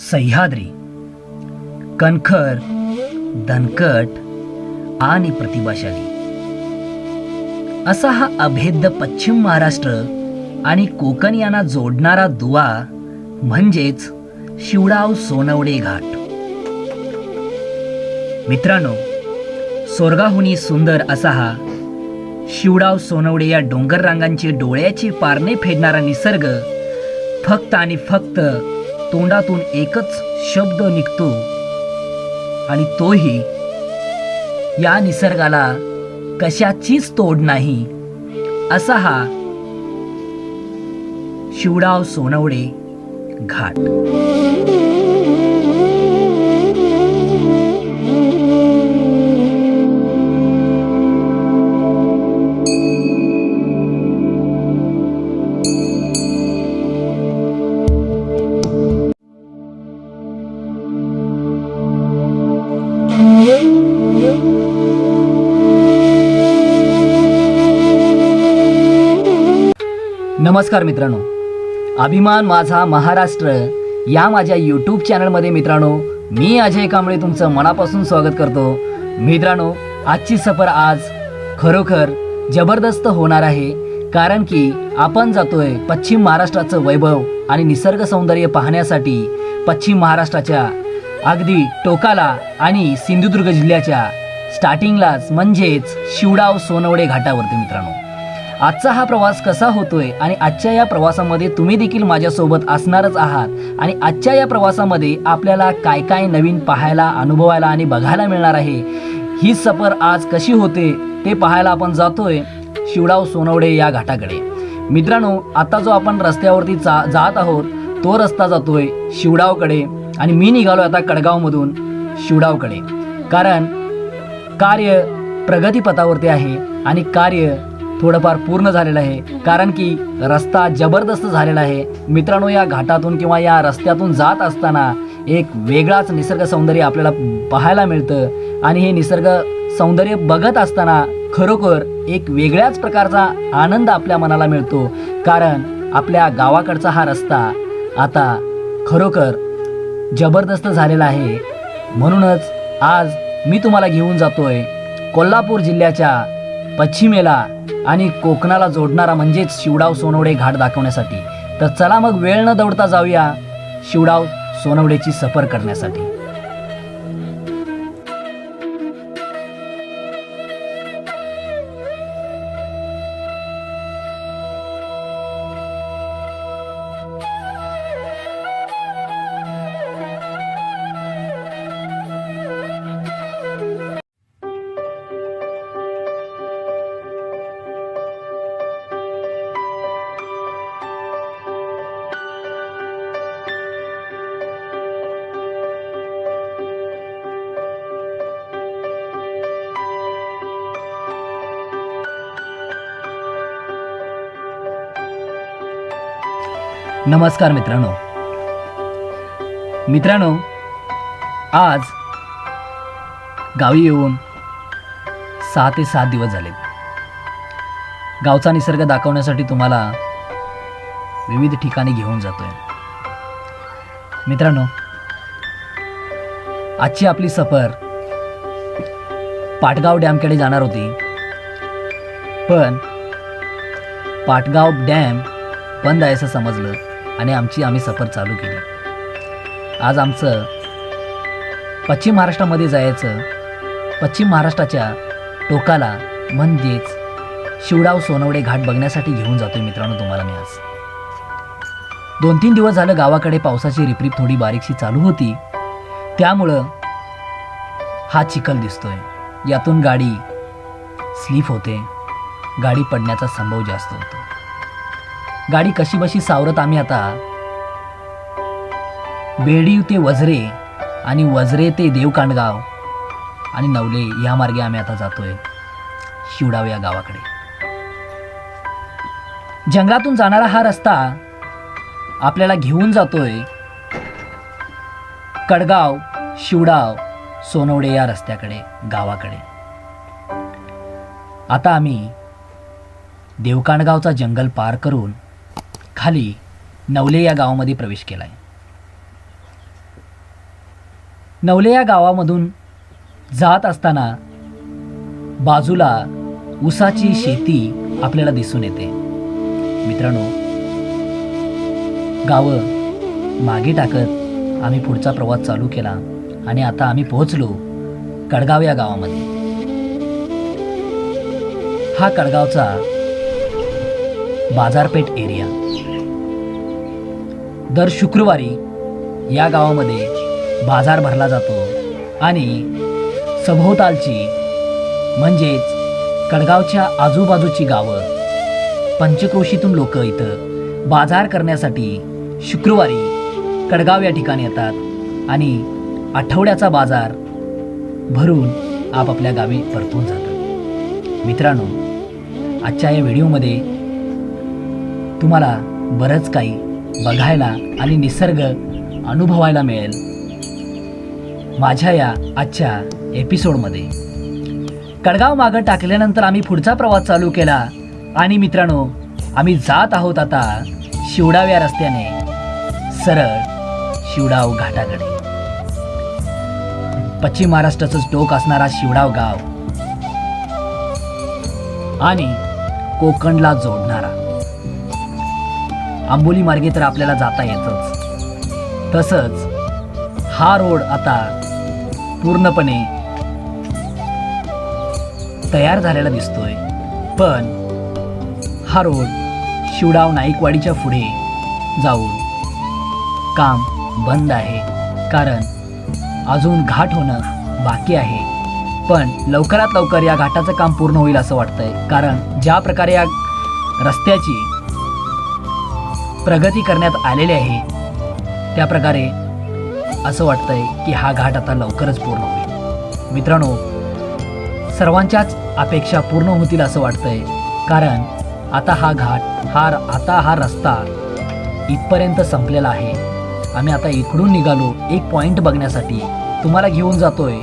सह्याद्री कणखर दणकट आणि प्रतिभाशाली. असा हा अभेद्य पश्चिम महाराष्ट्र आणि कोकण यांना जोडणारा दुवा म्हणजेच शिवडाव सोनवडे घाट. मित्रांनो स्वर्गाहुनी सुंदर असा हा शिवडाव सोनवडे या डोंगर रांगांचे डोळ्याचे पारणे फेडणारा निसर्ग फक्त आणि फक्त तोंडातून एकच शब्द निघतो. आणि तोही या निसर्गाला कशाचीच तोड नाही. असा हा शिवडाव सोनवडे घाट. नमस्कार मित्रांनो. अभिमान माझा महाराष्ट्र या माझ्या यूट्यूब चॅनलमध्ये मित्रांनो मी अजय कांबळे तुमचं मनापासून स्वागत करतो. मित्रांनो आजची सफर आज खरोखर जबरदस्त होणार आहे कारण की आपण जातोय पश्चिम महाराष्ट्राचं वैभव आणि निसर्ग सौंदर्य पाहण्यासाठी पश्चिम महाराष्ट्राच्या अगदी टोकाला आणि सिंधुदुर्ग जिल्ह्याच्या स्टार्टिंगलाच म्हणजेच शिवडाव सोनवडे घाटावरती मित्रांनो. आजचा हा प्रवास कसा होतोय आणि आजच्या या प्रवासामध्ये तुम्ही देखील माझ्यासोबत असणारच आहात. आणि आजच्या या प्रवासामध्ये आपल्याला काय काय नवीन पाहायला अनुभवायला आणि बघायला मिळणार आहे? ही सफर आज कशी होते ते पाहायला आपण जातोय शिवडाव सोनवडे या घाटाकडे. मित्रांनो आता जो आपण रस्त्यावरती जा जात आहोत तो रस्ता जातोय शिवडावकडे आणि मी निघालो आता कडगावमधून शिवडावकडे कारण कार्य प्रगतीपथावरती आहे आणि कार्य थोडंफार पूर्ण झालेलं आहे. कारण की रस्ता जबरदस्त झालेला आहे. मित्रांनो या घाटातून किंवा या रस्त्यातून जात असताना एक वेगळाच निसर्ग सौंदर्य आपल्याला पाहायला मिळतं. आणि हे निसर्ग सौंदर्य बघत असताना खरोखर एक वेगळ्याच प्रकारचा आनंद आपल्या मनाला मिळतो. कारण आपल्या गावाकडचा हा रस्ता आता खरोखर जबरदस्त झालेला आहे. म्हणूनच आज मी तुम्हाला घेऊन जातोय कोल्हापूर जिल्ह्याच्या पश्चिमेला. आणि कोकणाला जोडणारा म्हणजेच शिवडाव सोनवडे घाट दाखवण्यासाठी. तर चला मग वेळ न दौडता जाऊया शिवडाव सोनवडेची सफर करण्यासाठी. नमस्कार मित्रांनो. मित्रांनो आज गावी येऊन सहा ते सात दिवस झाले. गावचा निसर्ग दाखवण्यासाठी तुम्हाला विविध ठिकाणी घेऊन जातोय. मित्रांनो आजची आपली सफर पाटगाव डॅमकडे जाणार होती. पण पाटगाव डॅम बंद आहे असं समजलं. आणि आमची आम्ही सफर चालू केली. आज आमचं पश्चिम महाराष्ट्रामध्ये जायचं पश्चिम महाराष्ट्राच्या टोकाला म्हणजेच शिवडाव सोनवडे घाट बघण्यासाठी घेऊन जातोय मित्रांनो तुम्हाला मी आज. दोन तीन दिवस झालं गावाकडे पावसाची रिपरिप थोडी बारीकशी चालू होती. त्यामुळं हा चिखल दिसतोय. यातून गाडी स्लीप होते. गाडी पडण्याचा संभव जास्त होतो. गाडी कशी बशी सावरत आम्ही आता? बेडीव ते वजरे आणि वजरे ते देवकांडगाव आणि नवले या मार्गे आम्ही आता जातोय. शिवडाव या गावाकडे. जंगलातून जाणारा हा रस्ता आपल्याला घेऊन जातोय. कडगाव शिवडाव सोनवडे या रस्त्याकडे गावाकडे. आता आम्ही देवकांडगावचा जंगल पार करून खाली नवले या गावामध्ये प्रवेश केला आहे नवले या गावामधून जात असताना बाजूला ऊसाची शेती आपल्याला दिसून येते. मित्रांनो गावं मागे टाकत आम्ही पुढचा प्रवास चालू केला आणि आता आम्ही पोहोचलो कडगाव या गावामध्ये. हा कडगावचा बाजारपेठ एरिया दर शुक्रवारी या गावामध्ये बाजार भरला जातो आणि सभोवतालची म्हणजेच कडगावच्या आजूबाजूची गावं पंचक्रोशीतून लोक इथं बाजार करण्यासाठी शुक्रवारी कडगाव या ठिकाणी येतात आणि आठवड्याचा बाजार भरून आपापल्या गावी परतून जातात. मित्रांनो आजच्या या व्हिडिओमध्ये तुम्हाला बरंच काही बघायला आणि निसर्ग अनुभवायला मिळेल. माझ्या या आजच्या एपिसोडमध्ये. कडगाव मागं टाकल्यानंतर आम्ही पुढचा प्रवास चालू केला. आणि मित्रांनो आम्ही जात आहोत आता शिवडाव या रस्त्याने. सरळ शिवडाव घाटाकडे. पश्चिम महाराष्ट्राचंच टोक असणारा शिवडाव गाव. आणि कोकणला जोडणारा. आंबोली मार्गे तर आपल्याला जाता येतच. तसंच हा रोड आता पूर्णपणे तयार झालेला दिसतोय. पण हा रोड शिवडाव नाईकवाडीच्या पुढे जाऊन काम बंद आहे. कारण अजून घाट होणं बाकी आहे. पण लवकरात लवकर या घाटाचं काम पूर्ण होईल असं वाटतंय. कारण ज्या प्रकारे या रस्त्याची प्रगती करण्यात आलेली आहे. त्या प्रकारे असं वाटतंय की हा घाट आता लवकरच पूर्ण होईल. मित्रांनो सर्वांच्याच अपेक्षा पूर्ण होतील असं वाटतंय. कारण आता हा घाट हा आता हा रस्ता इथपर्यंत संपलेला आहे. आम्ही आता इकडून निघालो एक पॉईंट बघण्यासाठी. तुम्हाला घेऊन जातोय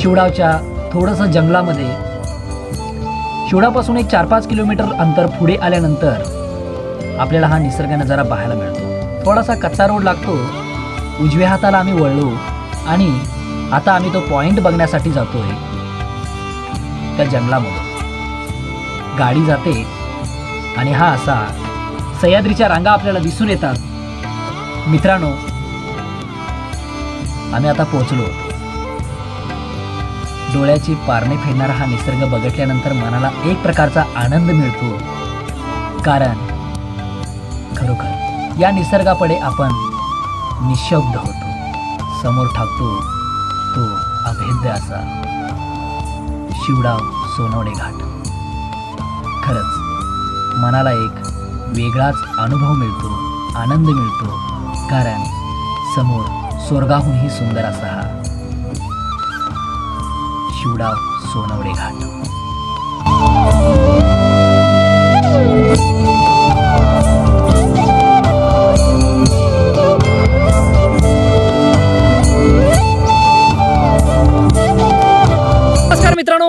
शिवडावच्या थोडंसं जंगलामध्ये. शिवडापासून एक चार पाच किलोमीटर अंतर पुढे आल्यानंतर आपल्याला हा निसर्ग नजारा पाहायला मिळतो. थोडासा कच्चा रोड लागतो. उजव्या हाताला आम्ही वळलो आणि आता आम्ही तो पॉईंट बघण्यासाठी जातोय. त्या जंगलामध्ये. गाडी जाते आणि हा असा सह्याद्रीच्या रांगा आपल्याला दिसून येतात. मित्रांनो आम्ही आता पोहोचलो. डोळ्याची पारणे फिरणारा हा निसर्ग बघितल्यानंतर मनाला एक प्रकारचा आनंद मिळतो. कारण खरोखर या निसर्गाकडे आपण निशब्द होतो. समोर ठाकतो तो अभेद्य असा. शिवडाव सोनवणे घाट. खरंच मनाला एक वेगळाच अनुभव मिळतो आनंद मिळतो कारण समोर स्वर्गाहूनही सुंदर असा हा शिवडाव सोनवणे घाट.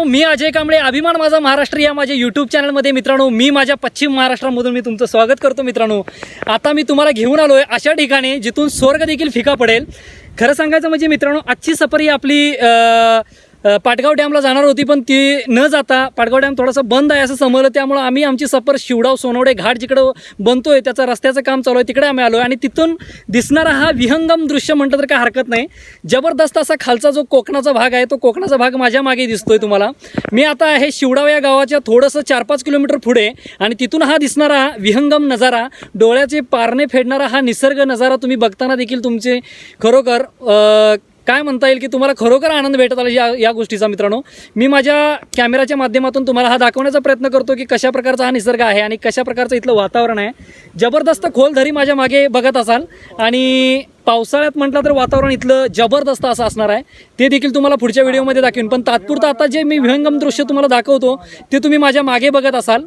मित्रांनो मी अजय कांबळे अभिमान माझा महाराष्ट्र या माझ्या यूट्यूब चॅनलमध्ये मित्रांनो मी माझ्या पश्चिम महाराष्ट्रामधून मी तुमचं स्वागत करतो मित्रांनो. आता मी तुम्हाला घेऊन आलो आहे अशा ठिकाणी जिथून स्वर्ग देखील फिका पडेल. खरं सांगायचं म्हणजे मित्रांनो आजची सफर ही आपली पाटगाव डॅमला जाणार होती पण ती न जाता पाटगाव डॅम थोडासा बंद आहे असं समजलं. त्यामुळं आम्ही आमची सफर शिवडाव सोनवडे घाट जिकडं बनतोय त्याचं रस्त्याचं काम चालू आहे तिकडे आम्ही आलो आणि तिथून दिसणारा हा विहंगम दृश्य म्हटलं तर काय हरकत नाही. जबरदस्त असा खालचा जो कोकणाचा भाग आहे तो कोकणाचा भाग माझ्या मागे दिसतोय तुम्हाला. मी आता आहे शिवडाव या गावाच्या थोडंसं चार पाच किलोमीटर पुढे आणि तिथून हा दिसणारा विहंगम नजारा डोळ्याचे पारणे फेडणारा हा निसर्ग नजारा तुम्ही बघताना देखील तुमचे खरोखर काय म्हणता येईल की तुम्हाला खरोखर आनंद भेटत आला या या गोष्टीचा मित्रांनो? मी माझ्या कॅमेराच्या माध्यमातून तुम्हाला हा दाखवण्याचा प्रयत्न करतो की कशा प्रकारचा हा निसर्ग आहे आणि कशा प्रकारचं इथलं वातावरण आहे. जबरदस्त खोल धरी माझ्या मागे बघत असाल आणि पावसाळ्यात म्हटलं तर वातावरण इथलं जबरदस्त असं असणार आहे. ते देखील तुम्हाला पुढच्या व्हिडिओमध्ये दाखवेन. पण तात्पुरतं आता जे मी विहंगम दृश्य तुम्हाला दाखवतो ते तुम्ही माझ्या मागे बघत असाल.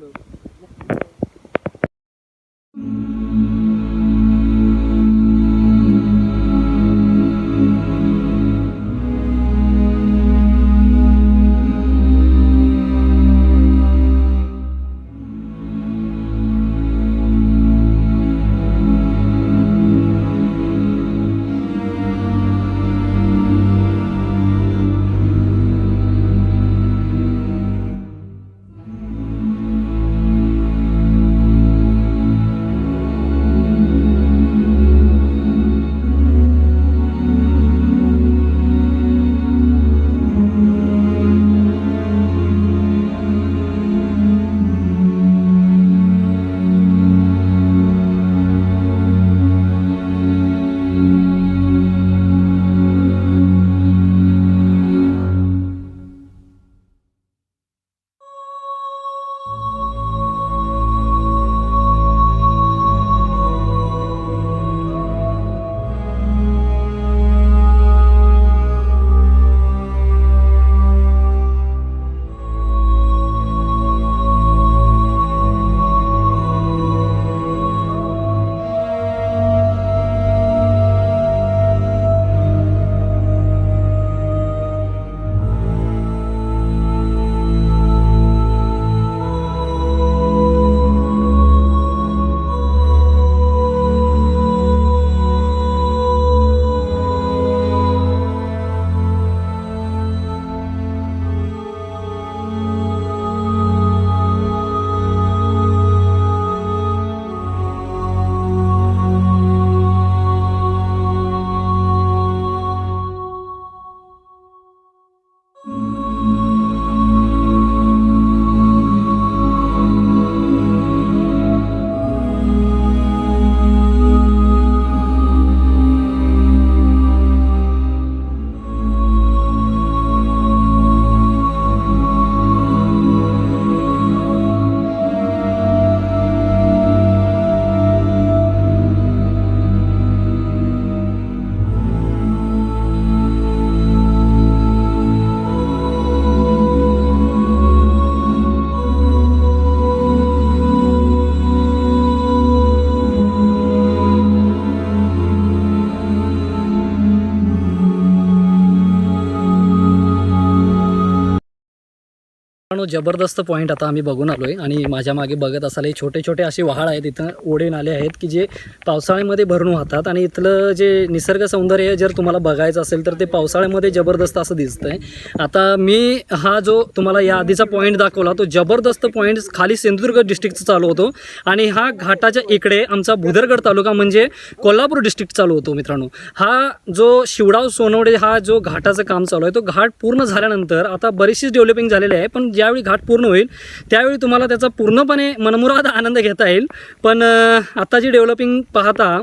जबरदस्त पॉईंट आता आम्ही बघून आलो आहे आणि माझ्या मागे बघत असाल हे छोटे छोटे असे वहाळ आहेत इथं ओढे नाले आहेत की जे पावसाळ्यामध्ये भरून वाहतात. आणि इथलं जे निसर्ग सौंदर्य जर तुम्हाला बघायचं असेल तर ते पावसाळ्यामध्ये जबरदस्त असं दिसतं आहे आता मी हा जो तुम्हाला या आधीचा पॉईंट दाखवला तो जबरदस्त पॉईंट खाली सिंधुदुर्ग डिस्ट्रिक्टचा चालू होतो. आणि हा घाटाच्या इकडे आमचा भुदरगड तालुका म्हणजे कोल्हापूर डिस्ट्रिक्ट चालू होतो मित्रांनो. हा जो शिवडाव सोनवडे हा जो घाटाचं काम चालू आहे तो घाट पूर्ण झाल्यानंतर आता बरीचशीच डेव्हलपिंग झालेली आहे. पण ज्यावेळी घाट पूर्ण होईल. त्यावेळी तुम्हाला त्याचा पूर्णपणे मनमुराद आनंद घेता येईल. पण आता जी डेव्हलपिंग पाहता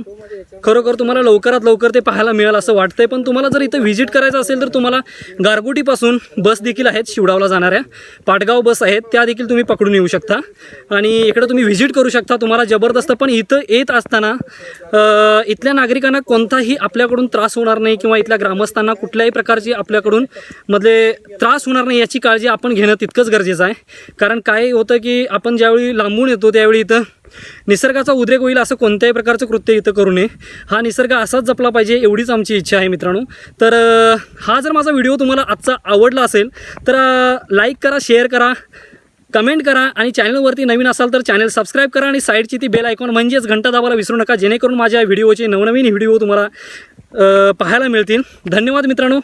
खरोखर तुम्हाला लवकरात लवकर ते पाहायला मिळेल असं वाटतंय. पण तुम्हाला जर इथं व्हिजिट करायचं असेल तर तुम्हाला गारगोटीपासून बस देखील आहेत शिवडावला जाणाऱ्या. पाटगाव बस आहेत त्या देखील तुम्ही पकडून येऊ शकता. आणि इकडं तुम्ही व्हिजिट करू शकता. तुम्हाला जबरदस्त पण इथं येत असताना इथल्या नागरिकांना कोणताही आपल्याकडून त्रास होणार नाही किंवा इथल्या ग्रामस्थांना कुठल्याही प्रकारची आपल्याकडून मधले त्रास होणार नाही याची काळजी आपण घेणं तितकंच गरजेचं आहे. कारण काय होतं की आपण ज्यावेळी लांबून येतो त्यावेळी इथं निसर्गाचा उद्रेक होईल असं कोणत्याही प्रकारचं कृत्य इथं करू नये. हा निसर्ग असाच जपला पाहिजे एवढीच आमची इच्छा आहे मित्रांनो. तर हा जर माझा व्हिडिओ तुम्हाला आजचा आवडला असेल तर लाईक करा शेअर करा कमेंट करा आणि चॅनलवरती नवीन असाल तर चॅनल सबस्क्राईब करा आणि साईडची ती बेल आयकॉन म्हणजेच घंटा दाबायला विसरू नका जेणेकरून माझ्या व्हिडिओचे नवनवीन व्हिडिओ तुम्हाला पाहायला मिळतील. धन्यवाद मित्रांनो.